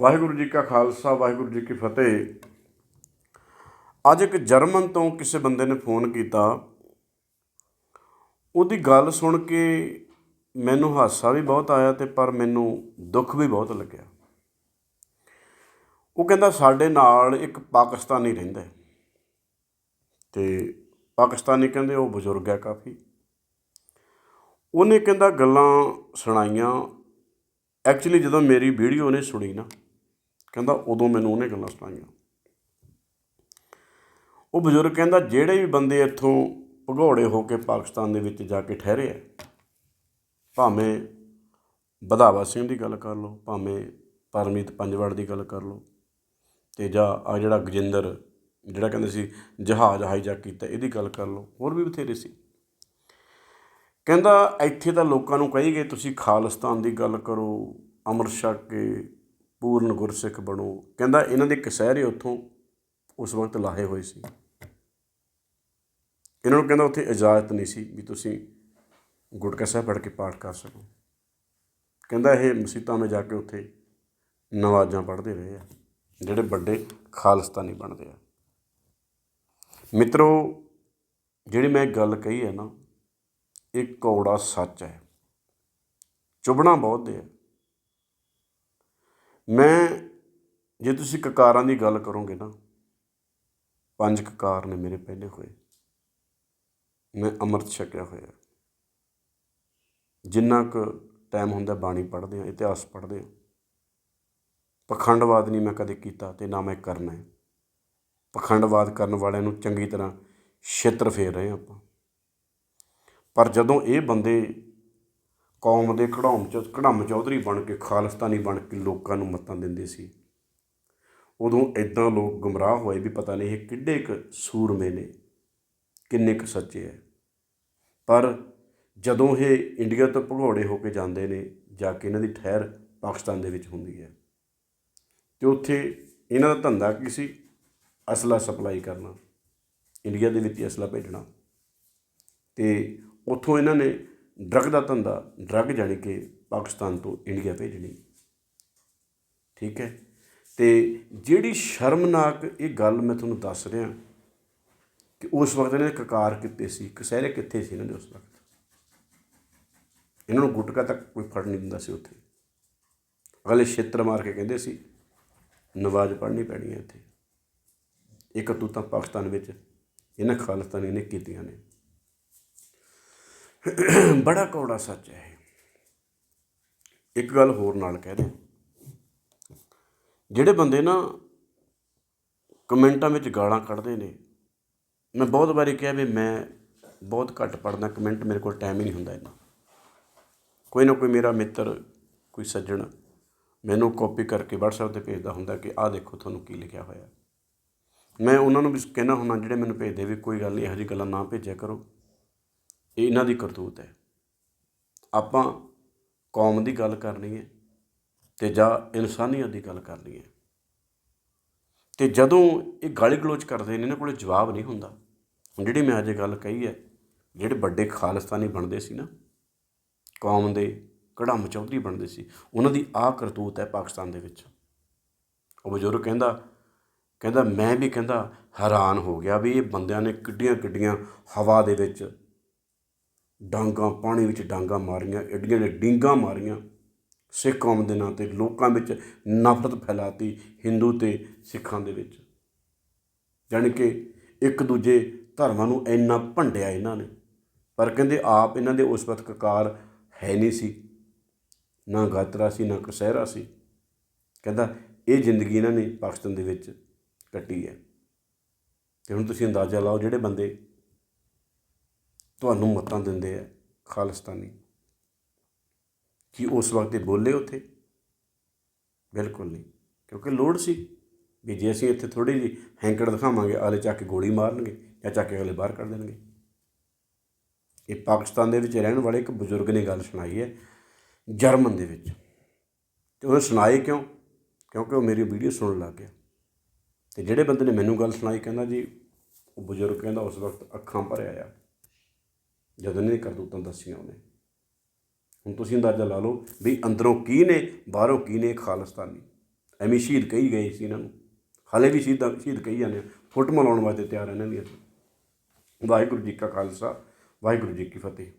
ਵਾਹਿਗੁਰੂ ਜੀ ਕਾ ਖਾਲਸਾ, ਵਾਹਿਗੁਰੂ ਜੀ ਕੀ ਫਤਿਹ। ਅੱਜ ਇੱਕ ਜਰਮਨ ਤੋਂ ਕਿਸੇ ਬੰਦੇ ਨੇ ਫੋਨ ਕੀਤਾ। ਉਹਦੀ ਗੱਲ ਸੁਣ ਕੇ ਮੈਨੂੰ ਹਾਸਾ ਵੀ ਬਹੁਤ ਆਇਆ ਤੇ ਪਰ ਮੈਨੂੰ ਦੁੱਖ ਵੀ ਬਹੁਤ ਲੱਗਿਆ। ਉਹ ਕਹਿੰਦਾ, ਸਾਡੇ ਨਾਲ ਇੱਕ ਪਾਕਿਸਤਾਨੀ ਰਹਿੰਦਾ ਹੈ। ਤੇ ਪਾਕਿਸਤਾਨੀ ਕਹਿੰਦੇ, ਉਹ ਬਜ਼ੁਰਗ ਹੈ ਕਾਫੀ। ਉਹਨੇ ਕਹਿੰਦਾ, ਗੱਲਾਂ ਸੁਣਾਈਆਂ। ਐਕਚੁਅਲੀ ਜਦੋਂ ਮੇਰੀ ਵੀਡੀਓ ਉਹਨੇ ਸੁਣੀ ਨਾ ਕਹਿੰਦਾ ਉਦੋਂ ਮੈਨੂੰ ਉਹਨੇ ਗੱਲਾਂ ਸੁਣਾਈਆਂ। ਉਹ ਬਜ਼ੁਰਗ ਕਹਿੰਦਾ, ਜਿਹੜੇ ਵੀ ਬੰਦੇ ਇੱਥੋਂ ਭਗੌੜੇ ਹੋ ਕੇ ਪਾਕਿਸਤਾਨ ਦੇ ਵਿੱਚ ਜਾ ਕੇ ਠਹਿਰੇ ਆ, ਭਾਵੇਂ ਵਧਾਵਾ ਸਿੰਘ ਦੀ ਗੱਲ ਕਰ ਲਓ, ਭਾਵੇਂ ਪਰਮੀਤ ਪੰਜਵੜ ਦੀ ਗੱਲ ਕਰ ਲਓ, ਤੇ ਜਾਂ ਆ ਜਿਹੜਾ ਗਜਿੰਦਰ, ਜਿਹੜਾ ਕਹਿੰਦੇ ਸੀ ਜਹਾਜ਼ ਹਾਈਜੈਕ ਕੀਤਾ, ਇਹਦੀ ਗੱਲ ਕਰ ਲਓ, ਹੋਰ ਵੀ ਬਥੇਰੇ ਸੀ। ਕਹਿੰਦਾ, ਇੱਥੇ ਤਾਂ ਲੋਕਾਂ ਨੂੰ ਕਹੀ ਗਏ, ਤੁਸੀਂ ਖਾਲਿਸਤਾਨ ਦੀ ਗੱਲ ਕਰੋ ਅੰਮ੍ਰਿਤ ਛਕ ਕੇ ਪੂਰਨ ਗੁਰਸਿੱਖ ਬਣੋ। ਕਹਿੰਦਾ ਇਹਨਾਂ ਦੇ ਕਸਹਿਰੇ ਉੱਥੋਂ ਉਸ ਵਕਤ ਲਾਹੇ ਹੋਏ ਸੀ। ਇਹਨਾਂ ਨੂੰ ਕਹਿੰਦਾ ਉੱਥੇ ਇਜਾਜ਼ਤ ਨਹੀਂ ਸੀ ਵੀ ਤੁਸੀਂ ਗੁਟਕਾ ਸਾਹਿਬ ਪੜ੍ਹ ਕੇ ਪਾਠ ਕਰ ਸਕੋ। ਕਹਿੰਦਾ ਇਹ ਮਸੀਤਾਂ ਵਿੱਚ ਜਾ ਕੇ ਉੱਥੇ ਨਵਾਜ਼ਾਂ ਪੜ੍ਹਦੇ ਰਹੇ ਆ, ਜਿਹੜੇ ਵੱਡੇ ਖਾਲਿਸਤਾਨੀ ਬਣਦੇ ਆ। ਮਿੱਤਰੋ, ਜਿਹੜੀ ਮੈਂ ਗੱਲ ਕਹੀ ਹੈ ਨਾ, ਇਹ ਕੌੜਾ ਸੱਚ ਹੈ। ਚੁਬਣਾ ਬਹੁਤ ਹੈ। ਮੈਂ, ਜੇ ਤੁਸੀਂ ਕਕਾਰਾਂ ਦੀ ਗੱਲ ਕਰੋਗੇ ਨਾ, ਪੰਜ ਕਕਾਰ ਨੇ ਮੇਰੇ ਪਹਿਲੇ ਹੋਏ। ਮੈਂ ਅੰਮ੍ਰਿਤ ਛਕਿਆ ਹੋਇਆ। ਜਿੰਨਾ ਕੁ ਟਾਈਮ ਹੁੰਦਾ ਬਾਣੀ ਪੜ੍ਹਦੇ ਆ ਇਤਿਹਾਸ ਪੜ੍ਹਦੇ ਆ ਪਖੰਡਵਾਦ ਨਹੀਂ ਮੈਂ ਕਦੇ ਕੀਤਾ ਤੇ ਨਾ ਮੈਂ ਕਰਨਾ ਹੈ। ਪਖੰਡਵਾਦ ਕਰਨ ਵਾਲਿਆਂ ਨੂੰ ਚੰਗੀ ਤਰ੍ਹਾਂ ਛਿੱਤਰ ਫੇਰ ਰਹੇ ਆਪਾਂ। ਪਰ ਜਦੋਂ ਇਹ ਬੰਦੇ ਕੌਮ ਦੇ ਖੜਾਉਮ ਚ ਕੜਮ ਚੌਧਰੀ ਬਣ ਕੇ ਖਾਲਿਸਤਾਨੀ ਬਣ ਕੇ ਲੋਕਾਂ ਨੂੰ ਮੱਤਾਂ ਦਿੰਦੇ ਸੀ। ਉਦੋਂ ਇਦਾਂ ਲੋਕ ਗੁੰਮਰਾਹ ਹੋਏ ਵੀ ਪਤਾ ਨਹੀਂ ਇਹ ਕਿੱਡੇ ਕੁ ਸੂਰਮੇ ਨੇ, ਕਿੰਨੇ ਕੁ ਸੱਚੇ ਹੈ ਪਰ ਜਦੋਂ ਇਹ ਇੰਡੀਆ ਤੋਂ ਭਗੌੜੇ ਹੋ ਕੇ ਜਾਂਦੇ ਨੇ, ਜਾ ਕੇ ਇਹਨਾਂ ਦੀ ਠਹਿਰ ਪਾਕਿਸਤਾਨ ਦੇ ਵਿੱਚ ਹੁੰਦੀ ਹੈ ਤੇ ਉੱਥੇ ਇਹਨਾਂ ਦਾ ਧੰਦਾ ਕੀ ਸੀ? ਅਸਲਾ ਸਪਲਾਈ ਕਰਨਾ, ਇੰਡੀਆ ਦੇ ਵਿੱਚ ਹੀ ਅਸਲਾ ਭੇਜਣਾ। ਤੇ ਉੱਥੋਂ ਇਹਨਾਂ ਨੇ ਡਰੱਗ ਦਾ ਧੰਦਾ, ਡਰੱਗ ਜਾਣੀ ਕਿ ਪਾਕਿਸਤਾਨ ਤੋਂ ਇੰਡੀਆ ਭੇਜਣੀ। ਠੀਕ ਹੈ? ਤੇ ਜਿਹੜੀ ਸ਼ਰਮਨਾਕ ਇਹ ਗੱਲ ਮੈਂ ਤੁਹਾਨੂੰ ਦੱਸ ਰਿਹਾ ਕਿ ਉਸ ਵਕਤ ਇਹਨਾਂ ਨੇ ਕਕਾਰ ਕਿੱਥੇ ਸੀ, ਕਸਹਿਰੇ ਕਿੱਥੇ ਸੀ ਇਹਨਾਂ ਦੇ ਉਸ ਵਕਤ? ਇਹਨਾਂ ਨੂੰ ਗੁਟਕਾ ਤੱਕ ਕੋਈ ਫੜ ਨਹੀਂ ਦਿੰਦਾ ਸੀ ਉੱਥੇ। ਅਗਲੇ ਛੇਤਰ ਮਾਰ ਕੇ ਕਹਿੰਦੇ ਸੀ, ਨਵਾਜ਼ ਪੜ੍ਹਨੀ ਪੈਣੀ ਹੈ ਇੱਥੇ। ਇਹ ਕਰਤੂਤਾਂ ਪਾਕਿਸਤਾਨ ਵਿੱਚ, ਇਹਨਾਂ ਖਾਲਿਸਤਾਨੀ ਨੇ ਕੀਤੀਆਂ ਨੇ। ਬੜਾ ਕੌੜਾ ਸੱਚ ਹੈ ਇਹ। ਇੱਕ ਗੱਲ ਹੋਰ ਨਾਲ ਕਹਿ ਦਿਆਂ ਜਿਹੜੇ ਬੰਦੇ ਨਾ ਕਮੈਂਟਾਂ ਵਿੱਚ ਗਾਲਾਂ ਕੱਢਦੇ ਨੇ, ਮੈਂ ਬਹੁਤ ਵਾਰੀ ਕਿਹਾ ਵੀ ਮੈਂ ਬਹੁਤ ਘੱਟ ਪੜਦਾ ਕਮੈਂਟ ਮੇਰੇ ਕੋਲ ਟਾਈਮ ਹੀ ਨਹੀਂ ਹੁੰਦਾ ਇੰਨਾ। ਕੋਈ ਨਾ ਕੋਈ ਮੇਰਾ ਮਿੱਤਰ, ਕੋਈ ਸੱਜਣ ਮੈਨੂੰ ਕਾਪੀ ਕਰਕੇ WhatsApp ਤੇ ਭੇਜਦਾ ਹੁੰਦਾ ਕਿ ਆਹ ਦੇਖੋ ਤੁਹਾਨੂੰ ਕੀ ਲਿਖਿਆ ਹੋਇਆ। ਮੈਂ ਉਹਨਾਂ ਨੂੰ ਵੀ ਕਹਿਣਾ ਹੁੰਦਾ, ਜਿਹੜੇ ਮੈਨੂੰ ਭੇਜਦੇ ਵੀ ਕੋਈ ਗੱਲ ਨਹੀਂ ਇਹੋ ਜਿਹੀ ਗੱਲਾਂ ਨਾ ਭੇਜਿਆ ਕਰੋ। ਇਹ ਇਹਨਾਂ ਦੀ ਕਰਤੂਤ ਹੈ। ਆਪਾਂ ਕੌਮ ਦੀ ਗੱਲ ਕਰਨੀ ਹੈ ਤੇ ਜਾਂ ਇਨਸਾਨੀਅਤ ਦੀ ਗੱਲ ਕਰਨੀ ਹੈ। ਤੇ ਜਦੋਂ ਇਹ ਗਾਲੀ ਗਲੋਚ ਕਰਦੇ ਨੇ, ਇਹਨਾਂ ਕੋਲੇ ਜਵਾਬ ਨਹੀਂ ਹੁੰਦਾ। ਹੁਣ ਜਿਹੜੀ ਮੈਂ ਅੱਜ ਗੱਲ ਕਹੀ ਹੈ, ਜਿਹੜੇ ਵੱਡੇ ਖਾਲਿਸਤਾਨੀ ਬਣਦੇ ਸੀ ਨਾ, ਕੌਮ ਦੇ ਕੜਮ ਚੌਧਰੀ ਬਣਦੇ ਸੀ, ਉਹਨਾਂ ਦੀ ਆਹ ਕਰਤੂਤ ਹੈ ਪਾਕਿਸਤਾਨ ਦੇ ਵਿੱਚ। ਉਹ ਬਜ਼ੁਰਗ ਕਹਿੰਦਾ ਕਹਿੰਦਾ, ਮੈਂ ਵੀ ਕਹਿੰਦਾ ਹੈਰਾਨ ਹੋ ਗਿਆ ਵੀ ਇਹ ਬੰਦਿਆਂ ਨੇ ਕਿੱਡੀਆਂ ਕਿੱਡੀਆਂ ਹਵਾ ਦੇ ਵਿੱਚ ਡਾਂਗਾਂ, ਪਾਣੀ ਵਿੱਚ ਡਾਂਗਾਂ ਮਾਰੀਆਂ ਐਡੀਆਂ ਨੇ ਡਿੰਗਾ ਮਾਰੀਆਂ। ਸਿੱਖ ਕੌਮ ਦੇ ਨਾਂ ਤੇ ਲੋਕਾਂ ਵਿੱਚ ਨਫ਼ਰਤ ਫੈਲਾਤੀ ਹਿੰਦੂ ਤੇ ਸਿੱਖਾਂ ਦੇ ਵਿੱਚ। ਜਾਣੀ ਕਿ ਇੱਕ ਦੂਜੇ ਧਰਮਾਂ ਨੂੰ ਇੰਨਾ ਭੰਡਿਆ ਇਹਨਾਂ ਨੇ। ਪਰ ਕਹਿੰਦੇ ਆਪ ਇਹਨਾਂ ਦੇ ਉਸ ਵਕਤ ਕਕਾਰ ਹੈ ਨਹੀਂ ਸੀ। ਨਾ ਗਾਤਰਾ ਸੀ, ਨਾ ਕਸਹਿਰਾ ਸੀ। ਕਹਿੰਦਾ ਇਹ ਜ਼ਿੰਦਗੀ ਇਹਨਾਂ ਨੇ ਪਾਕਿਸਤਾਨ ਦੇ ਵਿੱਚ ਕੱਟੀ ਹੈ। ਤੇ ਹੁਣ ਤੁਸੀਂ ਅੰਦਾਜ਼ਾ ਲਾਓ ਜਿਹੜੇ ਬੰਦੇ ਤੁਹਾਨੂੰ ਮਤਾਂ ਦਿੰਦੇ ਆ ਖਾਲਿਸਤਾਨੀ। ਕੀ ਉਸ ਵਕਤ ਇਹ ਬੋਲੇ ਉੱਥੇ? ਬਿਲਕੁਲ ਨਹੀਂ, ਕਿਉਂਕਿ ਲੋੜ ਸੀ ਵੀ ਜੇ ਅਸੀਂ ਇੱਥੇ ਥੋੜੀ ਜਿਹੀ ਹੈਂਕੜ ਦਿਖਾਵਾਂਗੇ, ਆਲੇ ਚੱਕ ਕੇ ਗੋਲੀ ਮਾਰਨਗੇ ਜਾਂ ਚੱਕ ਕੇ ਅਗਲੇ ਬਾਹਰ ਕੱਢ ਦੇਣਗੇ। ਇਹ ਪਾਕਿਸਤਾਨ ਦੇ ਵਿੱਚ ਰਹਿਣ ਵਾਲੇ ਇੱਕ ਬਜ਼ੁਰਗ ਨੇ ਗੱਲ ਸੁਣਾਈ ਹੈ, ਜਰਮਨ ਦੇ ਵਿੱਚ। ਤੇ ਉਹ ਸੁਣਾਈ ਕਿਉਂ? ਕਿਉਂਕਿ ਉਹ ਮੇਰੀ ਵੀਡੀਓ ਸੁਣਨ ਲੱਗ ਗਿਆ। ਤੇ ਜਿਹੜੇ ਬੰਦੇ ਨੇ ਮੈਨੂੰ ਗੱਲ ਸੁਣਾਈ, ਕਹਿੰਦਾ ਜੀ, ਉਹ ਬਜ਼ੁਰਗ ਕਹਿੰਦਾ, ਉਸ ਵਕਤ ਅੱਖਾਂ ਭਰਿਆ ਆ। ਜਦੋਂ ਇਹਨਾਂ ਇਹਨੇ ਕਰਤੂਤਾਂ ਦੱਸੀਆਂ ਉਹਨੇ। ਹੁਣ ਤੁਸੀਂ ਅੰਦਾਜ਼ਾ ਲਾ ਲਓ ਵੀ ਅੰਦਰੋਂ ਕੀ ਨੇ, ਬਾਹਰੋਂ ਕੀ ਨੇ ਖਾਲਿਸਤਾਨੀ। ਐਵੇਂ ਸ਼ਹੀਦ ਕਹੀ ਗਏ ਸੀ ਇਹਨਾਂ ਨੂੰ। ਹਾਲੇ ਵੀ ਸ਼ਹੀਦਾਂ ਸ਼ਹੀਦ ਕਹੀ ਜਾਂਦੇ ਆ। ਫੋਟੋਆਂ ਲਾਉਣ ਵਾਸਤੇ ਤਿਆਰ ਇਹਨਾਂ ਦੀਆਂ। ਵਾਹਿਗੁਰੂ ਜੀ ਕਾ ਖਾਲਸਾ, ਵਾਹਿਗੁਰੂ ਜੀ ਕੀ ਫਤਿਹ।